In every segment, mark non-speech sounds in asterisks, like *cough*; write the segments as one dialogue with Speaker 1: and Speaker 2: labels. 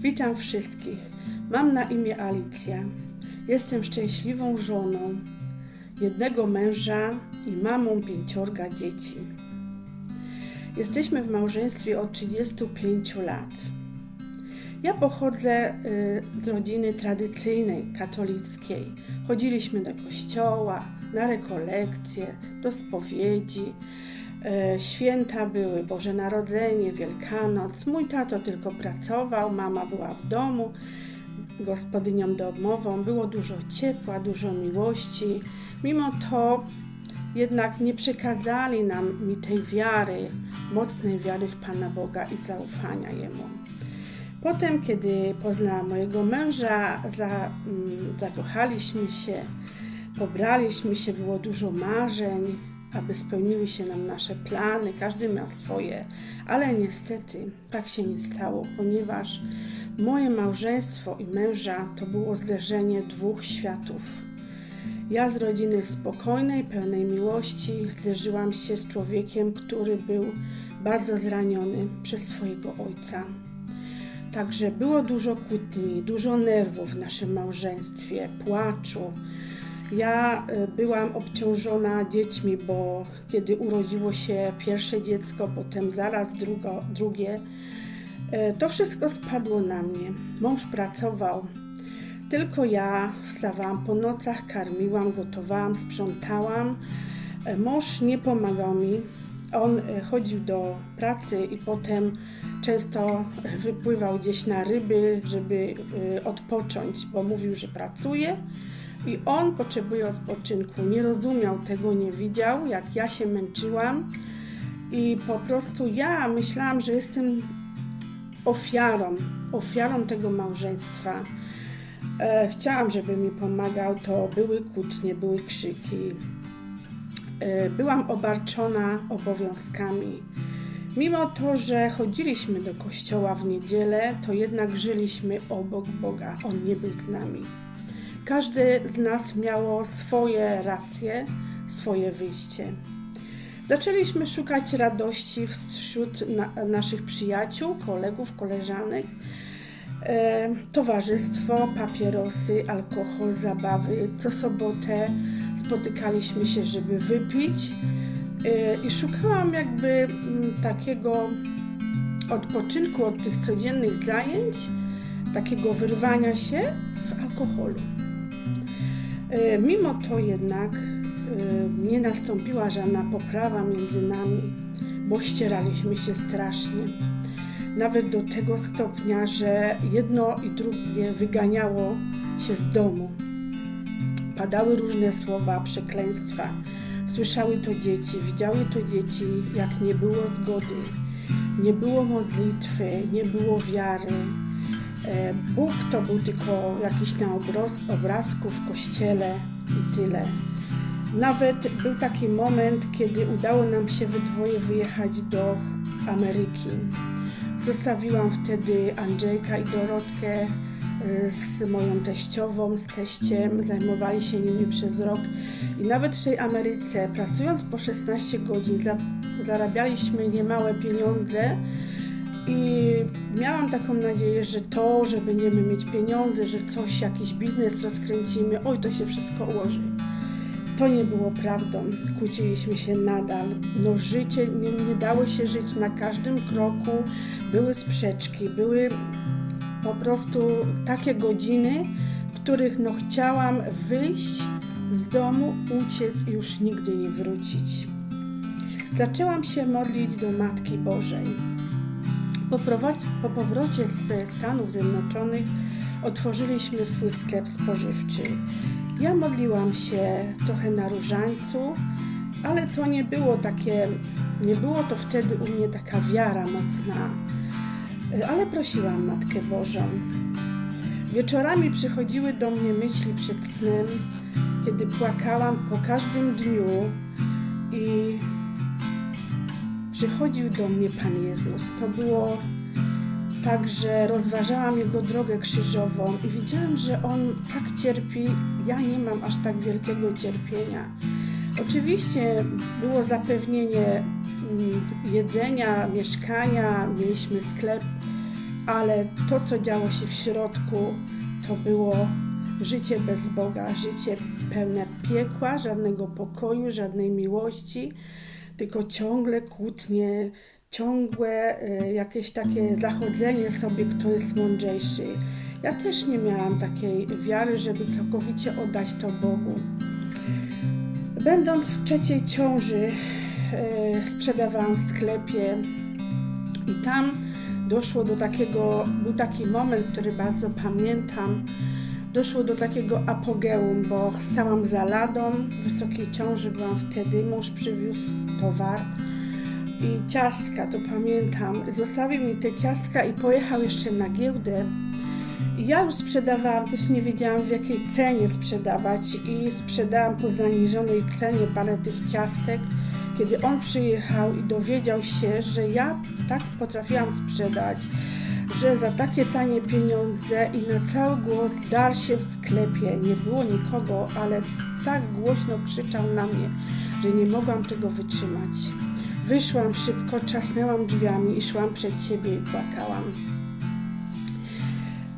Speaker 1: Witam wszystkich. Mam na imię Alicja. Jestem szczęśliwą żoną jednego męża i mamą pięciorga dzieci. Jesteśmy w małżeństwie od 35 lat. Ja pochodzę y, z rodziny tradycyjnej, katolickiej. Chodziliśmy do kościoła, na rekolekcje, do spowiedzi. E, Święta były Boże Narodzenie, Wielkanoc. Mój tato tylko pracował, mama była w domu, gospodynią domową. Było dużo ciepła, dużo miłości. Mimo to jednak nie przekazali nam mi tej wiary, mocnej wiary w Pana Boga i zaufania Jemu. Potem, kiedy poznałam mojego męża, za, mm, zakochaliśmy się, pobraliśmy się, było dużo marzeń, aby spełniły się nam nasze plany, każdy miał swoje, ale niestety tak się nie stało, ponieważ moje małżeństwo i męża to było zderzenie dwóch światów. Ja z rodziny spokojnej, pełnej miłości zderzyłam się z człowiekiem, który był bardzo zraniony przez swojego ojca. Także było dużo kłótni, dużo nerwów w naszym małżeństwie, płaczu. Ja y, byłam obciążona dziećmi, bo kiedy urodziło się pierwsze dziecko, potem zaraz drugo, drugie, y, to wszystko spadło na mnie. Mąż pracował, tylko ja wstawałam po nocach, karmiłam, gotowałam, sprzątałam. Y, Mąż nie pomagał mi. On chodził do pracy i potem często wypływał gdzieś na ryby, żeby odpocząć, bo mówił, że pracuje i on potrzebuje odpoczynku. Nie rozumiał tego, nie widział, jak ja się męczyłam i po prostu ja myślałam, że jestem ofiarą, ofiarą tego małżeństwa. E, chciałam, żeby mi pomagał, to były kłótnie, były krzyki. E, byłam obarczona obowiązkami. Mimo to, że chodziliśmy do kościoła w niedzielę, to jednak żyliśmy obok Boga. On nie był z nami. Każdy z nas miało swoje racje, swoje wyjście. Zaczęliśmy szukać radości wśród na, naszych przyjaciół, kolegów, koleżanek. E, towarzystwo, papierosy, alkohol, zabawy. Co sobotę spotykaliśmy się, żeby wypić e, i szukałam jakby mm, takiego odpoczynku od tych codziennych zajęć, takiego wyrwania się w alkoholu. E, Mimo to jednak e, nie nastąpiła żadna poprawa między nami, bo ścieraliśmy się strasznie. Nawet do tego stopnia, że jedno i drugie wyganiało się z domu. Padały różne słowa, przekleństwa. Słyszały to dzieci, widziały to dzieci, jak nie było zgody, nie było modlitwy, nie było wiary. E, Bóg to był tylko jakiś na obraz, obrazku w kościele i tyle. Nawet był taki moment, kiedy udało nam się we dwoje wyjechać do Ameryki. Zostawiłam wtedy Andrzejka i Dorotkę y, z moją teściową, z teściem. Zajmowali się nimi przez rok. I nawet w tej Ameryce, pracując po 16 godzin, za, zarabialiśmy niemałe pieniądze. I miałam taką nadzieję, że to, że będziemy mieć pieniądze, że coś, jakiś biznes rozkręcimy, oj, to się wszystko ułoży. To nie było prawdą. Kłóciliśmy się nadal. No życie, nie, nie dało się żyć na każdym kroku. Były sprzeczki, były po prostu takie godziny, których no chciałam wyjść z domu, uciec i już nigdy nie wrócić. Zaczęłam się modlić do Matki Bożej. Po, powrocie z Stanów Zjednoczonych otworzyliśmy swój sklep spożywczy. Ja modliłam się trochę na różańcu, ale to nie było takie, nie było to wtedy u mnie taka wiara mocna. Ale prosiłam Matkę Bożą. Wieczorami przychodziły do mnie myśli przed snem, kiedy płakałam po każdym dniu i przychodził do mnie Pan Jezus. To było tak, że rozważałam Jego drogę krzyżową i widziałam, że On tak cierpi. Ja nie mam aż tak wielkiego cierpienia. Oczywiście było zapewnienie mm, jedzenia, mieszkania, mieliśmy sklep, ale to, co działo się w środku, to było życie bez Boga, życie pełne piekła, żadnego pokoju, żadnej miłości, tylko ciągle kłótnie, ciągłe e, jakieś takie zachodzenie sobie, kto jest mądrzejszy. Ja też nie miałam takiej wiary, żeby całkowicie oddać to Bogu. Będąc w trzeciej ciąży, e, sprzedawałam w sklepie i tam doszło do takiego, był taki moment, który bardzo pamiętam, doszło do takiego apogeum, bo stałam za ladą, w wysokiej ciąży byłam wtedy, mąż przywiózł towar i ciastka, to pamiętam, zostawił mi te ciastka i pojechał jeszcze na giełdę ja już sprzedawałam, też nie wiedziałam w jakiej cenie sprzedawać i sprzedałam po zaniżonej cenie parę tych ciastek. Kiedy on przyjechał i dowiedział się, że ja tak potrafiłam sprzedać, że za takie tanie pieniądze i na cały głos dar się w sklepie, nie było nikogo, ale tak głośno krzyczał na mnie, że nie mogłam tego wytrzymać. Wyszłam szybko, trzasnęłam drzwiami i szłam przed siebie i płakałam.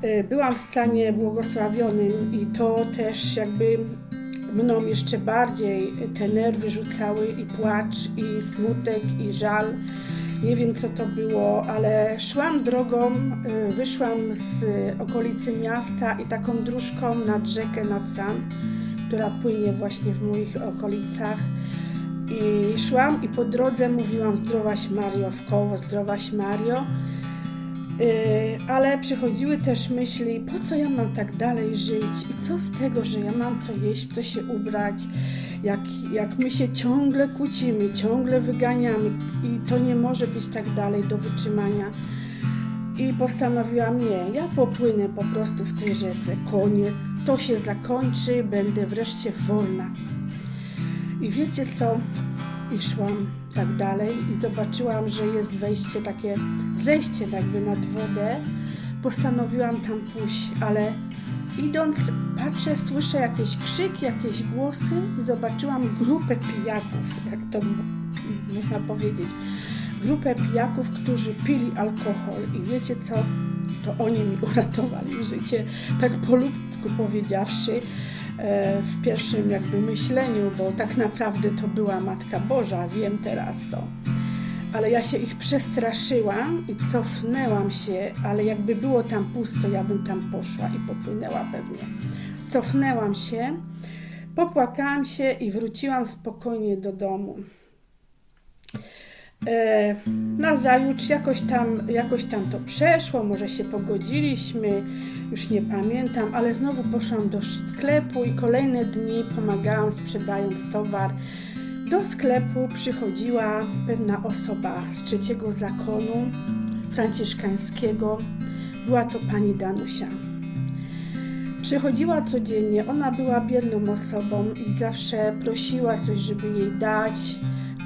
Speaker 1: Y, byłam w stanie błogosławionym i to też jakby mną jeszcze bardziej te nerwy rzucały i płacz, i smutek, i żal. Nie wiem co to było, ale szłam drogą, y, wyszłam z okolicy miasta i taką dróżką nad rzekę nad San, która płynie właśnie w moich okolicach. I szłam i po drodze mówiłam zdrowaś Mario w koło, zdrowaś Mario. Yy, ale przychodziły też myśli, po co ja mam tak dalej żyć i co z tego, że ja mam co jeść, co się ubrać, jak, jak my się ciągle kłócimy, ciągle wyganiamy i to nie może być tak dalej do wytrzymania. I postanowiłam, nie, ja popłynę po prostu w tej rzece, koniec, to się zakończy, będę wreszcie wolna. I wiecie co? I szłam tak dalej i zobaczyłam, że jest wejście takie, zejście jakby nad wodę. Postanowiłam tam pójść, ale idąc patrzę, słyszę jakieś krzyki, jakieś głosy zobaczyłam grupę pijaków, jak to można powiedzieć. Grupę pijaków, którzy pili alkohol i wiecie co? To oni mi *laughs* uratowali życie, tak po ludzku powiedziawszy e, w pierwszym jakby myśleniu, bo tak naprawdę to była Matka Boża, wiem teraz to. Ale ja się ich przestraszyłam i cofnęłam się, ale jakby było tam pusto, ja bym tam poszła i popłynęła pewnie. Cofnęłam się, popłakałam się i wróciłam spokojnie do domu. E, nazajutrz jakoś tam, jakoś tam to przeszło, może się pogodziliśmy, już nie pamiętam, ale znowu poszłam do sklepu i kolejne dni pomagałam sprzedając towar. Do sklepu przychodziła pewna osoba z trzeciego zakonu franciszkańskiego. Była to pani Danusia. Przychodziła codziennie, ona była biedną osobą i zawsze prosiła coś, żeby jej dać,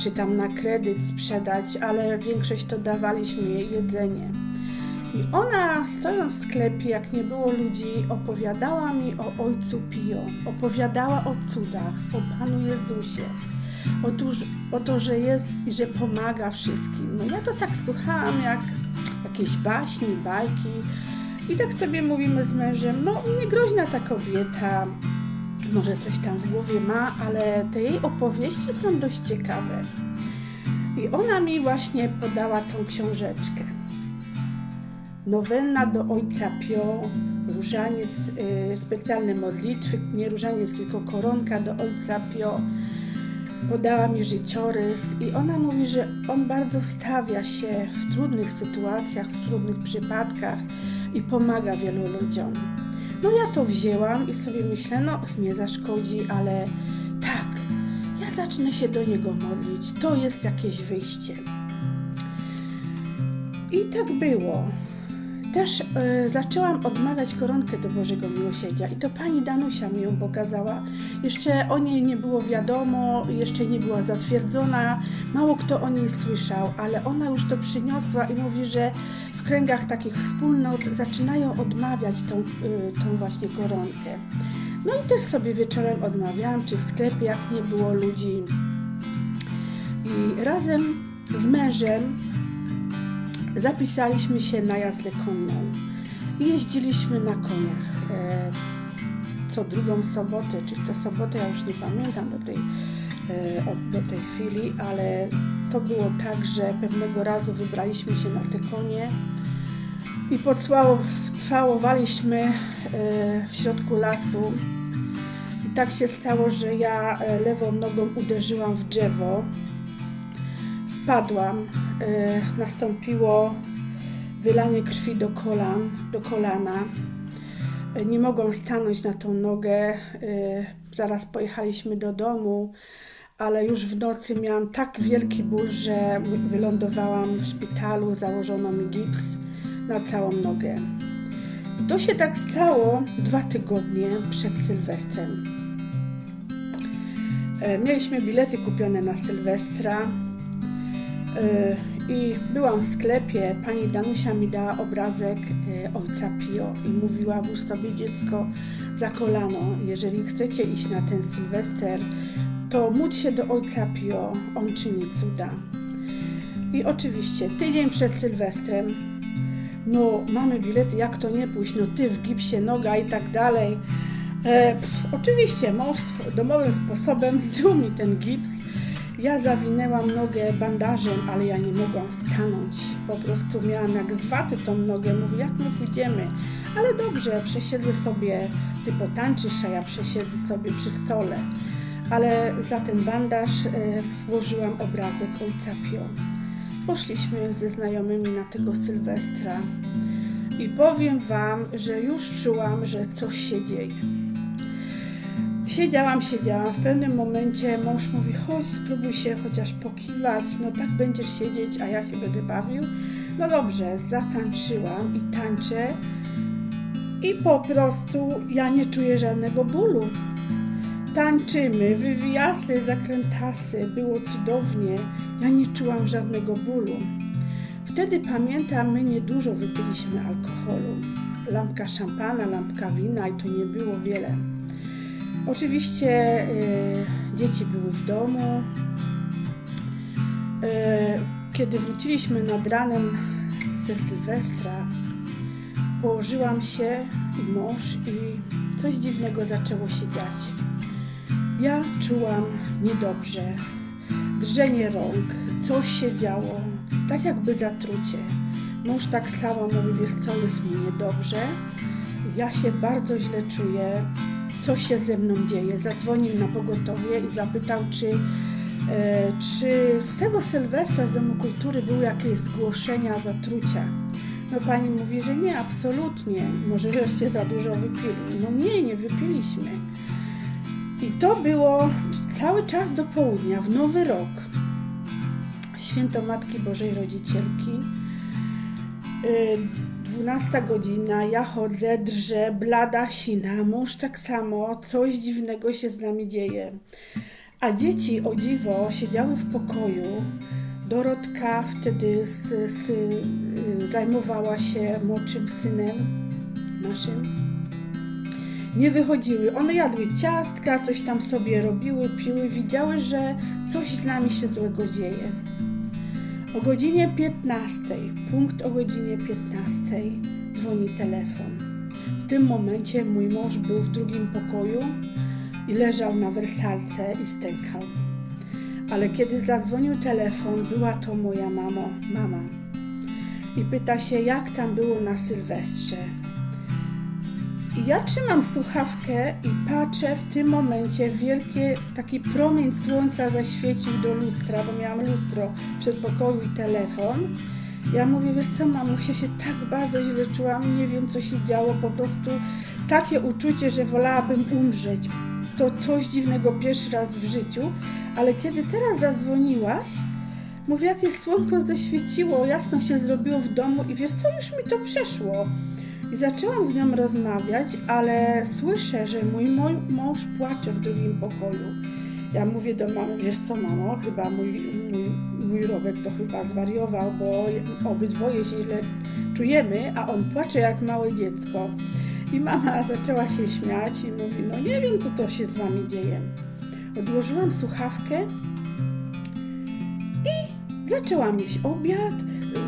Speaker 1: czy tam na kredyt sprzedać, ale większość to dawaliśmy jej jedzenie. I ona, stojąc w sklepie, jak nie było ludzi, opowiadała mi o Ojcu Pio, opowiadała o cudach, o Panu Jezusie, Otóż, o to, że jest i że pomaga wszystkim. No ja to tak słuchałam jak jakieś baśni, bajki i tak sobie mówimy z mężem, no niegroźna ta kobieta, może coś tam w głowie ma, ale te jej opowieści są dość ciekawe. I ona mi właśnie podała tą książeczkę. Nowenna do Ojca Pio, różaniec, y, specjalne modlitwy, nie różaniec, tylko koronka do Ojca Pio. Podała mi życiorys i ona mówi, że on bardzo stawia się w trudnych sytuacjach, w trudnych przypadkach i pomaga wielu ludziom. No ja to wzięłam i sobie myślę, no nie zaszkodzi, ale tak, ja zacznę się do niego modlić. To jest jakieś wyjście. I tak było. Też e, zaczęłam odmawiać koronkę do Bożego Miłosierdzia i to pani Danusia mi ją pokazała. Jeszcze o niej nie było wiadomo, jeszcze nie była zatwierdzona, mało kto o niej słyszał, ale ona już to przyniosła i mówi, że w kręgach takich wspólnot zaczynają odmawiać tą, y, tą właśnie koronkę. No i też sobie wieczorem odmawiałam, czy w sklepie, jak nie było ludzi. I razem z mężem zapisaliśmy się na jazdę konną jeździliśmy na koniach. E, co drugą sobotę, czy co sobotę, ja już nie pamiętam do tej, e, do tej chwili, ale to było tak, że pewnego razu wybraliśmy się na te konie i pocwałowaliśmy e, w środku lasu. I tak się stało, że ja lewą nogą uderzyłam w drzewo, spadłam, nastąpiło wylanie krwi do kolan, do kolana. E, Nie mogłam stanąć na tą nogę. e, Zaraz pojechaliśmy do domu, ale już w nocy miałam tak wielki ból, że wylądowałam w szpitalu, założono mi gips na całą nogę. I to się tak stało dwa tygodnie przed Sylwestrem. E, Mieliśmy bilety kupione na Sylwestra e, i byłam w sklepie. Pani Danusia mi dała obrazek e, ojca Pio i mówiła: włóż sobie dziecko za kolano. Jeżeli chcecie iść na ten Sylwester, to módl się do ojca Pio, on czyni cuda. I oczywiście tydzień przed Sylwestrem no mamy bilety, jak to nie pójść, no ty w gipsie, noga i tak dalej. E, pff, oczywiście mąż domowym sposobem *laughs* zdjął mi ten gips. Ja zawinęłam nogę bandażem, ale ja nie mogłam stanąć. Po prostu miałam jak z waty tą nogę. Mówię, jak my pójdziemy? Ale dobrze, przesiedzę sobie, ty potańczysz, a ja przesiedzę sobie przy stole. Ale za ten bandaż e, włożyłam obrazek ojca Pio. Poszliśmy ze znajomymi na tego Sylwestra i powiem Wam, że już czułam, że coś się dzieje. Siedziałam, siedziałam. W pewnym momencie mąż mówi: chodź, spróbuj się chociaż pokiwać. No tak będziesz siedzieć, a ja się będę bawił. No dobrze, zatańczyłam i tańczę. I po prostu ja nie czuję żadnego bólu. Tańczymy, wywijasy, zakrętasy, było cudownie. Ja nie czułam żadnego bólu. Wtedy pamiętam, my niedużo wypiliśmy alkoholu. Lampka szampana, lampka wina i to nie było wiele. Oczywiście y, dzieci były w domu. Y, kiedy wróciliśmy nad ranem ze Sylwestra, położyłam się i mąż i coś dziwnego zaczęło się dziać. Ja czułam niedobrze, drżenie rąk, coś się działo, tak jakby zatrucie. Mąż tak samo mówi, wiesz co, jest mi niedobrze, ja się bardzo źle czuję, co się ze mną dzieje. Zadzwonił na pogotowie i zapytał, czy, e, czy z tego Sylwestra z Domu Kultury były jakieś zgłoszenia zatrucia. No pani mówi, że nie, absolutnie, może żeście za dużo wypili. No nie, nie wypiliśmy. I to było cały czas do południa, w Nowy Rok. Święto Matki Bożej Rodzicielki. Y, 12 godzina, ja chodzę, drżę, blada sina, mąż tak samo, coś dziwnego się z nami dzieje. A dzieci, o dziwo, siedziały w pokoju. Dorotka wtedy z, z, y, zajmowała się młodszym synem naszym nie wychodziły. One jadły ciastka, coś tam sobie robiły, piły, widziały, że coś z nami się złego dzieje. O godzinie 15, punkt o godzinie 15 dzwoni telefon. W tym momencie mój mąż był w drugim pokoju i leżał na wersalce i stękał. Ale kiedy zadzwonił telefon, była to moja mamo, mama. I pyta się, jak tam było na Sylwestrze. Ja trzymam słuchawkę i patrzę w tym momencie wielkie, taki promień słońca zaświecił do lustra, bo miałam lustro w przedpokoju i telefon. Ja mówię, wiesz co, mamusia się tak bardzo źle czułam, nie wiem co się działo, po prostu takie uczucie, że wolałabym umrzeć. To coś dziwnego pierwszy raz w życiu, ale kiedy teraz zadzwoniłaś, mówię, jakie słonko zaświeciło, jasno się zrobiło w domu i wiesz co, już mi to przeszło. I zaczęłam z nią rozmawiać, ale słyszę, że mój, mąż płacze w drugim pokoju. Ja mówię do mamy, wiesz co mamo, chyba mój, mój, mój Robek to chyba zwariował, bo obydwoje się źle czujemy, a on płacze jak małe dziecko. I mama zaczęła się śmiać i mówi, no nie wiem co to się z wami dzieje. Odłożyłam słuchawkę i zaczęłam jeść obiad,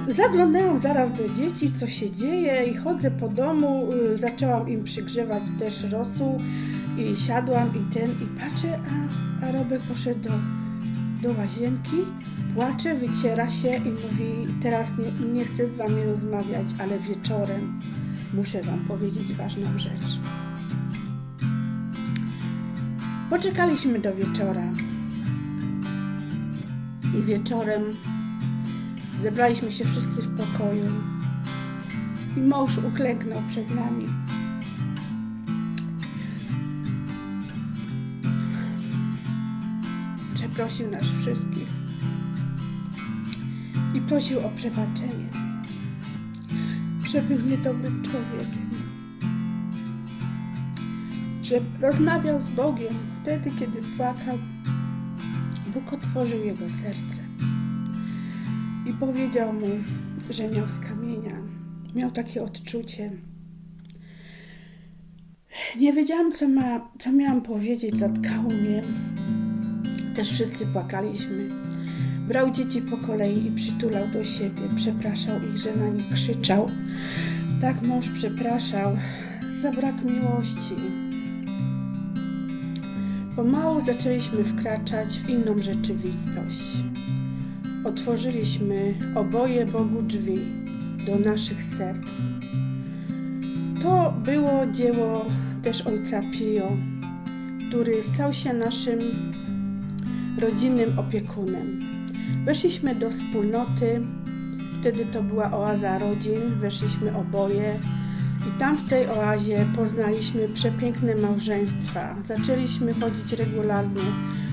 Speaker 1: Zaglądałam zaraz do dzieci, co się dzieje i chodzę po domu, y, zaczęłam im przygrzewać też rosół i siadłam i ten i patrzę, a, a Robek poszedł do, do łazienki, płacze, wyciera się i mówi, teraz nie, nie chcę z wami rozmawiać, ale wieczorem muszę wam powiedzieć ważną rzecz. Poczekaliśmy do wieczora i wieczorem Zebraliśmy się wszyscy w pokoju i mąż uklęknął przed nami. Przeprosił nas wszystkich i prosił o przebaczenie, że był niedobrym człowiekiem, że rozmawiał z Bogiem wtedy, kiedy płakał. Bóg otworzył jego serce i powiedział mu, że miał z kamienia. Miał takie odczucie. Nie wiedziałam, co, ma, co miałam powiedzieć, zatkało mnie. Też wszyscy płakaliśmy. Brał dzieci po kolei i przytulał do siebie. Przepraszał ich, że na nich krzyczał. Tak mąż przepraszał za brak miłości. Pomału zaczęliśmy wkraczać w inną rzeczywistość otworzyliśmy oboje Bogu drzwi do naszych serc. To było dzieło też ojca Pio, który stał się naszym rodzinnym opiekunem. Weszliśmy do wspólnoty, wtedy to była oaza rodzin, weszliśmy oboje i tam w tej oazie poznaliśmy przepiękne małżeństwa. Zaczęliśmy chodzić regularnie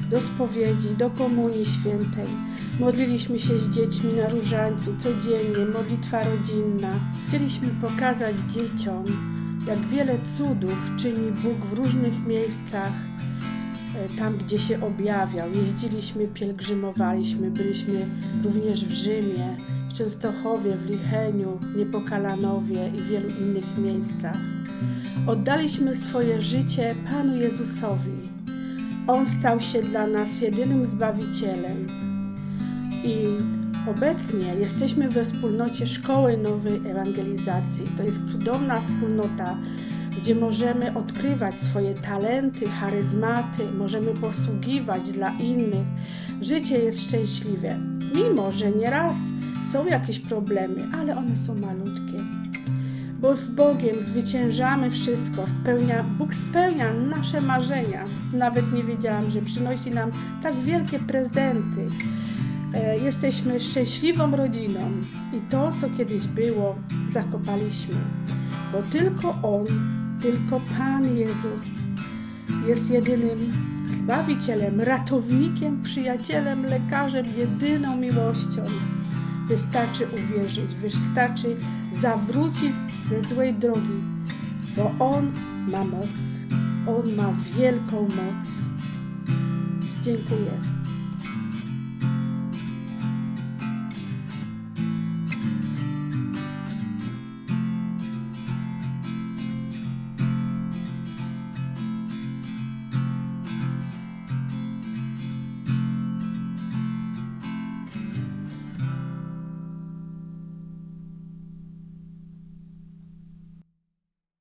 Speaker 1: do spowiedzi, do komunii świętej. Modliliśmy się z dziećmi na różańcu codziennie, modlitwa rodzinna. Chcieliśmy pokazać dzieciom, jak wiele cudów czyni Bóg w różnych miejscach, e, tam gdzie się objawiał. Jeździliśmy, pielgrzymowaliśmy, byliśmy również w Rzymie, w Częstochowie, w Licheniu, Niepokalanowie i wielu innych miejscach. Oddaliśmy swoje życie Panu Jezusowi. On stał się dla nas jedynym Zbawicielem. I obecnie jesteśmy we wspólnocie Szkoły Nowej Ewangelizacji. To jest cudowna wspólnota, gdzie możemy odkrywać swoje talenty, charyzmaty, możemy posługiwać dla innych. Życie jest szczęśliwe, mimo że nieraz są jakieś problemy, ale one są malutkie. Bo z Bogiem zwyciężamy wszystko, spełnia, Bóg spełnia nasze marzenia. Nawet nie wiedziałam, że przynosi nam tak wielkie prezenty. E, Jesteśmy szczęśliwą rodziną i to, co kiedyś było, zakopaliśmy, bo tylko On, tylko Pan Jezus jest jedynym Zbawicielem, ratownikiem, przyjacielem, lekarzem, jedyną miłością. Wystarczy uwierzyć, wystarczy zawrócić ze złej drogi, bo On ma moc, On ma wielką moc. Dziękuję.